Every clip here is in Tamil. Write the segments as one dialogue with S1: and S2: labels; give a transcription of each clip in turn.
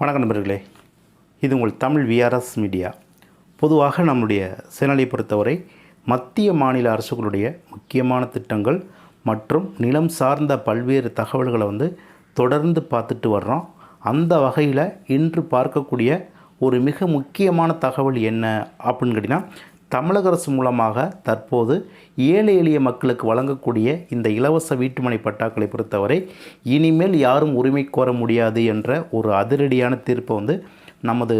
S1: வணக்கம் நண்பர்களே. இது உங்கள் தமிழ் விஆர்எஸ் மீடியா பொதுவாக நம்முடைய சேனலை பொறுத்தவரை மத்திய மாநில அரசுகளுடைய முக்கியமான திட்டங்கள் மற்றும் நிலம் சார்ந்த பல்வேறு தகவல்களை வந்து தொடர்ந்து பார்த்துட்டு வர்றோம். அந்த வகையில் இன்று பார்க்கக்கூடிய ஒரு மிக முக்கியமான தகவல் என்ன அப்படின்னு கேட்டிங்கன்னா தமிழக அரசு மூலமாக தற்போது ஏழை எளிய மக்களுக்கு வழங்கக்கூடிய இந்த இலவச வீட்டுமனை பட்டாக்களை பொறுத்தவரை இனிமேல் யாரும் உரிமை கோர முடியாது என்ற ஒரு அதிரடியான தீர்ப்பை வந்து நமது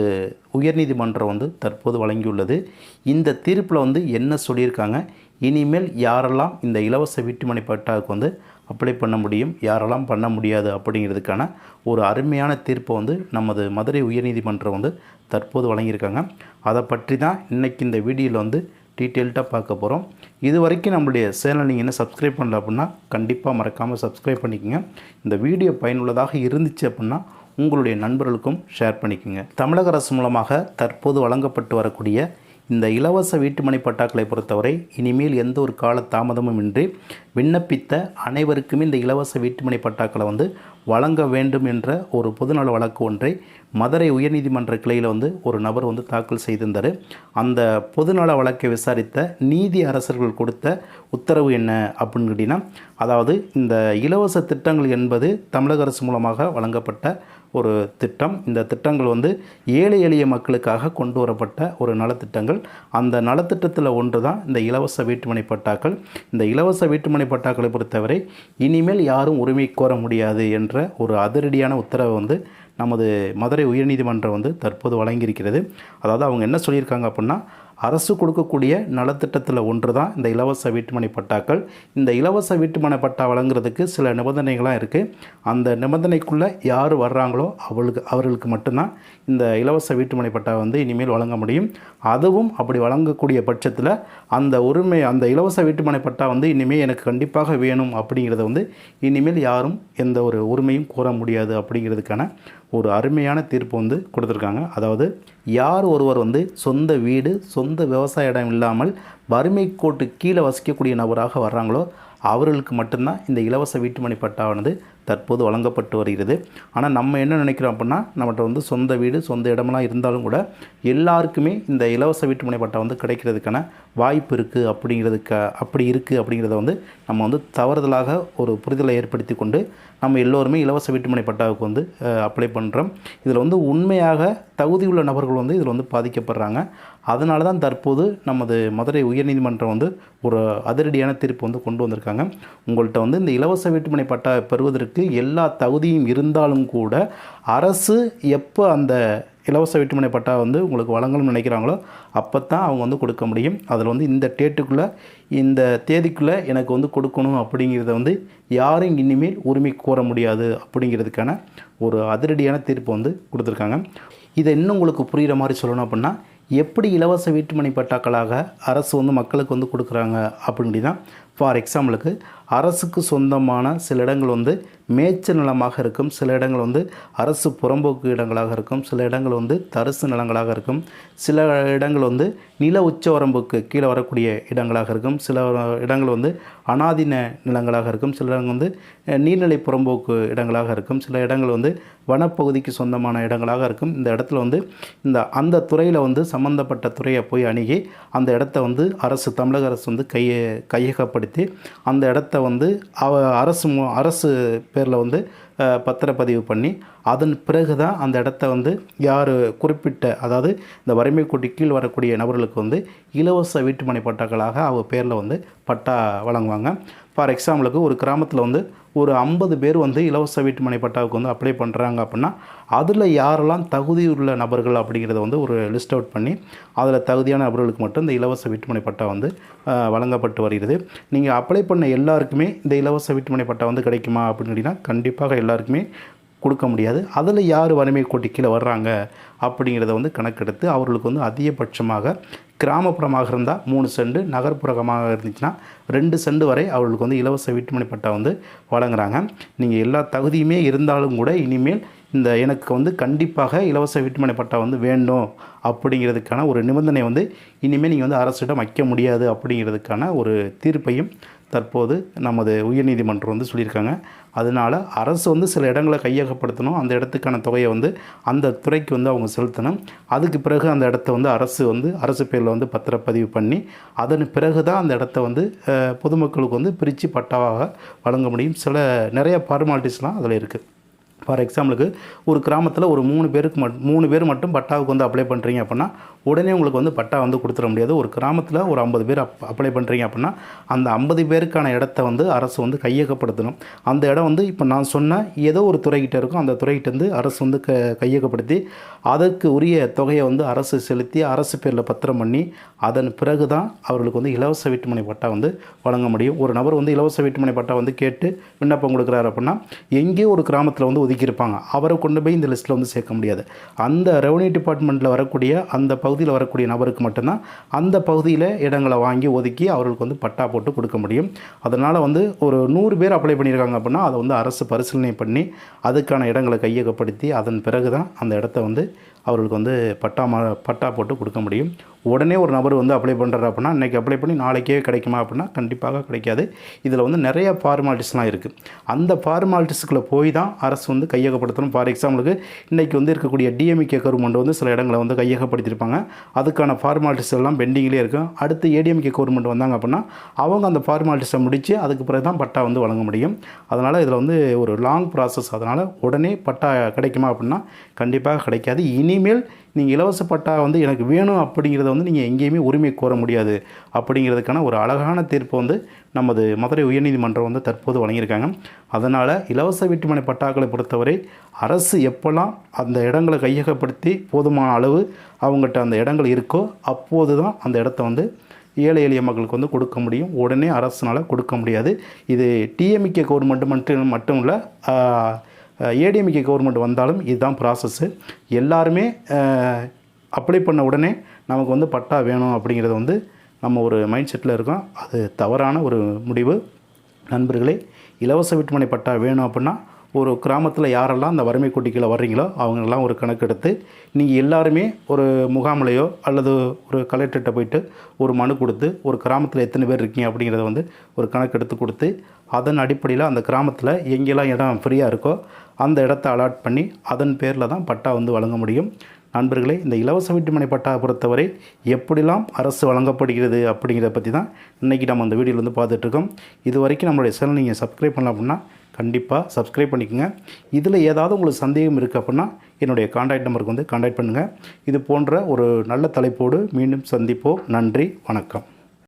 S1: உயர்நீதிமன்றம் வந்து தற்போது வழங்கியுள்ளது. இந்த தீர்ப்பில் வந்து என்ன சொல்லியிருக்காங்க? இனிமேல் யாரெல்லாம் இந்த இலவச வீட்டுமனை பட்டாவுக்கு வந்து அப்ளை பண்ண முடியும். யாரெல்லாம் பண்ண முடியாது அப்படிங்கிறதுக்கான ஒரு அருமையான தீர்ப்பை வந்து நமது மதுரை உயர்நீதிமன்றம் வந்து தற்போது வழங்கியிருக்காங்க. அதை பற்றி தான் இன்றைக்கி இந்த வீடியோவில் வந்து டீட்டெயில்டாக பார்க்க போகிறோம் இது வரைக்கும் நம்மளுடைய சேனல் நீங்கள் என்ன சப்ஸ்கிரைப் பண்ணல அப்படின்னா கண்டிப்பாக மறக்காமல் சப்ஸ்கிரைப் பண்ணிக்கோங்க. இந்த வீடியோ பயனுள்ளதாக இருந்துச்சு அப்படின்னா உங்களுடைய நண்பர்களுக்கும் ஷேர் பண்ணிக்கோங்க. தமிழக அரசு மூலமாக தற்போது வழங்கப்பட்டு வரக்கூடிய இந்த இலவச வீட்டுமனை பட்டாக்களை பொறுத்தவரை இனிமேல் எந்த ஒரு கால தாமதமும் இன்றி விண்ணப்பித்த அனைவருக்குமே இந்த இலவச வீட்டுமனை பட்டாக்களை வந்து வழங்க வேண்டும் என்ற ஒரு பொதுநல வழக்கு ஒன்றை மதுரை உயர்நீதிமன்ற கிளையில் வந்து ஒரு நபர் வந்து தாக்கல் செய்திருந்தார். அந்த பொதுநல வழக்கை விசாரித்த நீதி அரசர்கள் கொடுத்த உத்தரவு என்ன அப்படின்னு கேட்டிங்கன்னா அதாவது இந்த இலவச திட்டங்கள் என்பது தமிழக அரசு மூலமாக வழங்கப்பட்ட ஒரு திட்டம். இந்த திட்டங்கள் வந்து ஏழை எளிய மக்களுக்காக கொண்டு வரப்பட்ட ஒரு நலத்திட்டங்கள். அந்த நலத்திட்டத்தில் ஒன்று தான் இந்த இலவச வீட்டுமனை பட்டாக்கள். இந்த இலவச வீட்டுமனை பட்டாக்களை பொறுத்தவரை இனிமேல் யாரும் உரிமை கோர முடியாது என்ற ஒரு அதிரடியான உத்தரவை வந்து நமது மதுரை உயர்நீதிமன்றம் வந்து தற்போது வழங்கியிருக்கிறது. அதாவது அவங்க என்ன சொல்லியிருக்காங்க அப்படின்னா அரசு கொடுக்கக்கூடிய நலத்திட்டத்தில் ஒன்று தான் இந்த இலவச வீட்டுமனை பட்டாக்கள். இந்த இலவச வீட்டுமனை பட்டா வழங்குறதுக்கு சில நிபந்தனைகள்லாம் இருக்குது அந்த நிபந்தனைக்குள்ளே யார் வர்றாங்களோ அவளுக்கு அவர்களுக்கு மட்டும்தான் இந்த இலவச வீட்டுமனை பட்டா வந்து இனிமேல் வழங்க முடியும். அதுவும் அப்படி வழங்கக்கூடிய பட்சத்தில் அந்த உரிமை அந்த இலவச வீட்டுமனை பட்டா வந்து இனிமேல் எனக்கு கண்டிப்பாக வேணும் அப்படிங்கிறத வந்து இனிமேல் யாரும் எந்த ஒரு உரிமையும் கோர முடியாது அப்படிங்கிறதுக்கான ஒரு அருமையான தீர்ப்பு வந்து கொடுத்துருக்காங்க. அதாவது யார் ஒருவர் வந்து சொந்த வீடு சொந்த விவசாய இடம் இல்லாமல் வறுமை கோட்டு கீழே வசிக்கக்கூடிய நபராக வர்றாங்களோ அவர்களுக்கு மட்டும்தான் இந்த இலவச வீட்டுமனை பட்டாவானது தற்போது வழங்கப்பட்டு வருகிறது. ஆனால் நம்ம என்ன நினைக்கிறோம் அப்படின்னா நம்மகிட்ட வந்து சொந்த வீடு சொந்த இடமெல்லாம் இருந்தாலும் கூட எல்லாருக்குமே இந்த இலவச வீட்டுமனை பட்டா வந்து கிடைக்கிறதுக்கான வாய்ப்பு இருக்குது அப்படிங்கிறதுக்கு அப்படி இருக்குது அப்படிங்கிறத வந்து நம்ம வந்து தவறுதலாக ஒரு புரிதலை ஏற்படுத்தி கொண்டு நம்ம எல்லோருமே இலவச வீட்டுமனை பட்டாவுக்கு வந்து அப்ளை பண்ணுறோம் இதில் வந்து உண்மையாக தகுதியுள்ள நபர்கள் வந்து இதில் வந்து பாதிக்கப்படுறாங்க. அதனால தான் தற்போது நமது மதுரை உயர்நீதிமன்றம் வந்து ஒரு அதிரடியான தீர்ப்பு வந்து கொண்டு வந்திருக்காங்க. உங்கள்கிட்ட வந்து இந்த இலவச வீட்டுமனை பட்டா பெறுவதற்கு எல்லா தகுதியும் இருந்தாலும் கூட அரசு எப்போ அந்த இலவச வீட்டுமனை பட்டா வந்து உங்களுக்கு வழங்கணும்னு நினைக்கிறாங்களோ அப்போ தான் அவங்க வந்து கொடுக்க முடியும். அதில் வந்து இந்த டேட்டுக்குள்ளே இந்த தேதிக்குள்ளே எனக்கு வந்து கொடுக்கணும் அப்படிங்கிறத வந்து யாரும் இனிமேல் உரிமை கோர முடியாது அப்படிங்கிறதுக்கான ஒரு அதிரடியான தீர்ப்பு வந்து கொடுத்துருக்காங்க. இதை இன்னும் உங்களுக்கு புரிகிற மாதிரி சொல்லணும் அப்படின்னா எப்படி இலவச வீட்டுமனை பட்டாக்களாக அரசு வந்து மக்களுக்கு வந்து கொடுக்குறாங்க அப்படின்னா ஃபார் எக்ஸாம்பிளுக்கு அரசுக்கு சொந்தமான சில இடங்கள் வந்து மேய்ச்சல் நிலமாக இருக்கும். சில இடங்கள் வந்து அரசு புறம்போக்கு இடங்களாக இருக்கும். சில இடங்கள் வந்து தரிசு நிலங்களாக இருக்கும். சில இடங்கள் வந்து நில உச்சவரம்புக்கு கீழே வரக்கூடிய இடங்களாக இருக்கும். சில இடங்கள் வந்து அனாதின நிலங்களாக இருக்கும். சில இடங்கள் வந்து நீர்நிலை புறம்போக்கு இடங்களாக இருக்கும். சில இடங்கள் வந்து வனப்பகுதிக்கு சொந்தமான இடங்களாக இருக்கும். இந்த இடத்துல வந்து இந்த அந்த துறையில் வந்து சம்மந்தப்பட்ட துறையை போய் அணுகி அந்த இடத்த வந்து அரசு தமிழக அரசு வந்து கையை கையகப்படுத்தி அந்த இடத்த வந்து அவ அரசு மு- அரசு பேரில் வந்து பத்திரப்பதிவு பண்ணி அதன் பிறகு தான் அந்த இடத்த வந்து யார் குறிப்பிட்ட அதாவது இந்த வறுமை கோட்டி கீழ் வரக்கூடிய நபர்களுக்கு வந்து இலவச வீட்டுமனை பட்டாக்களாக அவ பேரில் வந்து பட்டா வழங்குவாங்க. ஃபார் எக்ஸாம்பிளுக்கு ஒரு கிராமத்தில் வந்து ஒரு ஐம்பது பேர் வந்து இலவச வீட்டுமனை பட்டாவுக்கு வந்து அப்ளை பண்ணுறாங்க அப்படின்னா அதில் யாரெல்லாம் தகுதி உள்ள நபர்கள் அப்படிங்கிறத வந்து ஒரு லிஸ்ட் அவுட் பண்ணி அதில் தகுதியான நபர்களுக்கு மட்டும் இந்த இலவச வீட்டுமனை பட்டா வந்து வழங்கப்பட்டு வருகிறது. நீங்கள் அப்ளை பண்ண எல்லாருக்குமே இந்த இலவச வீட்டுமனை பட்டா வந்து கிடைக்குமா அப்படின்னு கேட்டிங்கன்னா கண்டிப்பாக எல்லாருக்குமே கொடுக்க முடியாது. அதில் யார் வறுமை கோட்டி கீழே வர்றாங்க அப்படிங்கிறத வந்து கணக்கெடுத்து அவர்களுக்கு வந்து அதிகபட்சமாக கிராமப்புறமாக இருந்தால் மூணு செண்டு நகர்ப்புறமாக இருந்துச்சுன்னா ரெண்டு செண்டு வரை அவர்களுக்கு வந்து இலவச வீட்டுமனை பட்டா வந்து வழங்குறாங்க. நீங்கள் எல்லா தகுதியுமே இருந்தாலும் கூட இனிமேல் இந்த எனக்கு வந்து கண்டிப்பாக இலவச வீட்டுமனை பட்டா வந்து வேண்டும் அப்படிங்கிறதுக்கான ஒரு நிபந்தனை வந்து இனிமேல் நீங்கள் வந்து அரசிடம் வைக்க முடியாது அப்படிங்கிறதுக்கான ஒரு தீர்ப்பையும் தற்போது நமது உயர்நீதிமன்றம் வந்து சொல்லியிருக்காங்க. அதனால அரசு வந்து சில இடங்களை கையகப்படுத்தணும். அந்த இடத்துக்கான தொகையை வந்து அந்த துறைக்கு வந்து அவங்க செலுத்தணும். அதுக்கு பிறகு அந்த இடத்த வந்து அரசு வந்து அரசு பேரில் வந்து பத்திரப்பதிவு பண்ணி அதன் பிறகு தான் அந்த இடத்த வந்து பொதுமக்களுக்கு வந்து பிரித்து பட்டாவாக வழங்க முடியும். சில நிறைய ஃபார்மாலிட்டிஸ்லாம் அதில் இருக்குது ஃபார் எக்ஸாம்பிளுக்கு ஒரு கிராமத்தில் ஒரு மூணு பேருக்கு மட் மூணு பேர் மட்டும் பட்டாவுக்கு வந்து அப்ளை பண்ணுறீங்க அப்படின்னா உடனே உங்களுக்கு வந்து பட்டா வந்து கொடுத்துட முடியாது. ஒரு கிராமத்தில் ஒரு ஐம்பது பேர் அப் அப்ளை பண்ணுறீங்க அப்படின்னா அந்த ஐம்பது பேருக்கான இடத்த வந்து அரசு வந்து கையகப்படுத்தணும். அந்த இடம் வந்து இப்போ நான் சொன்ன ஏதோ ஒரு துறைகிட்ட இருக்கும் அந்த துறைகிட்டேருந்து அரசு வந்து க கையகப்படுத்தி அதற்கு உரிய தொகையை வந்து அரசு செலுத்தி அரசு பேரில் பத்திரம் பண்ணி அதன் பிறகு தான் அவர்களுக்கு வந்து இலவச வீட்டுமனை பட்டா வந்து வழங்க முடியும். ஒரு நபர் வந்து இலவச வீட்டுமனை பட்டா வந்து கேட்டு விண்ணப்பம் கொடுக்குறாரு அப்படின்னா எங்கேயோ ஒரு கிராமத்தில் வந்து ஒதுக்கி ஒதுக்கியிருப்பாங்க. அவரை கொண்டு போய் இந்த லிஸ்ட்டில் வந்து சேர்க்க முடியாது. அந்த ரெவன்யூ டிபார்ட்மெண்ட்டில் வரக்கூடிய அந்த பகுதியில் வரக்கூடிய நபருக்கு மட்டும்தான் அந்த பகுதியில் இடங்களை வாங்கி ஒதுக்கி அவர்களுக்கு வந்து பட்டா போட்டு கொடுக்க முடியும். அதனால் வந்து ஒரு நூறு பேர் அப்ளை பண்ணியிருக்காங்க அப்படின்னா அதை வந்து அரசு பரிசீலனை பண்ணி அதுக்கான இடங்களை கையகப்படுத்தி அதன் பிறகு தான் அந்த இடத்த வந்து அவர்களுக்கு வந்து பட்டா மா பட்டா போட்டு கொடுக்க முடியும். உடனே ஒரு நபர் வந்து அப்ளை பண்ணுறாரு அப்படின்னா இன்றைக்கி அப்ளை பண்ணி நாளைக்கே கிடைக்குமா அப்படின்னா கண்டிப்பாக கிடைக்காது. இதில் வந்து நிறைய ஃபார்மாலிட்டிஸ்லாம் இருக்குது அந்த ஃபார்மாலிட்டிஸ்க்குள்ளே போய் தான் அரசு வந்து கையகப்படுத்தணும். ஃபார் எக்ஸாம்பிளுக்கு இன்றைக்கி வந்து இருக்கக்கூடிய டிஎம்கே கவர்மெண்ட் வந்து சில இடங்களை வந்து கையகப்படுத்தியிருப்பாங்க அதுக்கான ஃபார்மாலிட்டிஸ் எல்லாம் பெண்டிங்லேயே இருக்கும் அடுத்து ஏடிஎம்கே கவர்மெண்ட் வந்தாங்க அப்படின்னா அவங்க அந்த ஃபார்மாலிட்டிஸை முடித்து அதுக்கு பிறகு தான் பட்டா வந்து வழங்க முடியும். அதனால் இதில் வந்து ஒரு லாங் ப்ராசஸ் அதனால் உடனே பட்டா கிடைக்குமா அப்படின்னா கண்டிப்பாக கிடைக்காது. இனிமேல் நீங்கள் இலவச பட்டா வந்து எனக்கு வேணும் அப்படிங்கிறத வந்து நீங்கள் எங்கேயுமே உரிமை கோர முடியாது. அப்படிங்கிறதுக்கான ஒரு அழகான தீர்ப்பு வந்து நமது மதுரை உயர்நீதிமன்றம் வந்து தற்போது வழங்கியிருக்காங்க. அதனால் இலவச வீட்டுமனை பட்டாக்களை பொறுத்தவரை அரசு எப்போல்லாம் அந்த இடங்களை கையகப்படுத்தி போதுமான அளவு அவங்ககிட்ட அந்த இடங்கள் இருக்கோ அப்போது தான் அந்த இடத்த வந்து ஏழை எளிய மக்களுக்கு வந்து கொடுக்க முடியும். உடனே அரசுனால் கொடுக்க முடியாது. இது டிஎம்கே கவர்மெண்ட் மட்டும் மட்டும் இல்லை ஏடிஎம்கே கவர்மெண்ட் வந்தாலும் இதுதான் ப்ராசஸ்ஸு எல்லாருமே அப்ளை பண்ண உடனே நமக்கு வந்து பட்டா வேணும் அப்படிங்கிறது வந்து நம்ம ஒரு மைண்ட் செட்டில் இருக்கோம். அது தவறான ஒரு முடிவு. நண்பர்களே இலவச வீட்டுமனை பட்டா வேணும் அப்படின்னா ஒரு கிராமத்தில் யாரெல்லாம் அந்த வறுமை கோட்டிக்கீழே வர்றீங்களோ அவங்களெல்லாம் ஒரு கணக்கெடுத்து நீங்கள் எல்லாருமே ஒரு முகாமிலையோ அல்லது ஒரு கலெக்டர்கிட்ட போயிட்டு ஒரு மனு கொடுத்து ஒரு கிராமத்தில் எத்தனை பேர் இருக்கீங்க அப்படிங்கிறத வந்து ஒரு கணக்கெடுத்து கொடுத்து அதன் அடிப்படையில் அந்த கிராமத்தில் எங்கெல்லாம் இடம் ஃப்ரீயாக இருக்கோ அந்த இடத்த அலாட் பண்ணி அதன் பேரில் தான் பட்டா வந்து வழங்க முடியும். நண்பர்களே இந்த இலவச வீட்டுமனை பட்டா பொறுத்தவரை எப்படிலாம் அரசு வழங்கப்படுகிறது அப்படிங்கிறத பற்றி தான் இன்றைக்கி நம்ம அந்த வீடியோவில் வந்து பார்த்துட்ருக்கோம் இது வரைக்கும் நம்மளுடைய சேனல் நீங்கள் சப்ஸ்கிரைப் பண்ணலாம் அப்படின்னா கண்டிப்பாக சப்ஸ்கிரைப் பண்ணிக்கோங்க. இதில் ஏதாவது உங்களுக்கு சந்தேகம் இருக்குது அப்படின்னா என்னுடைய காண்டாக்ட் நம்பருக்கு வந்து காண்டாக்ட் பண்ணுங்கள் இது போன்ற ஒரு நல்ல தலைப்போடு மீண்டும் சந்திப்போம். நன்றி வணக்கம்.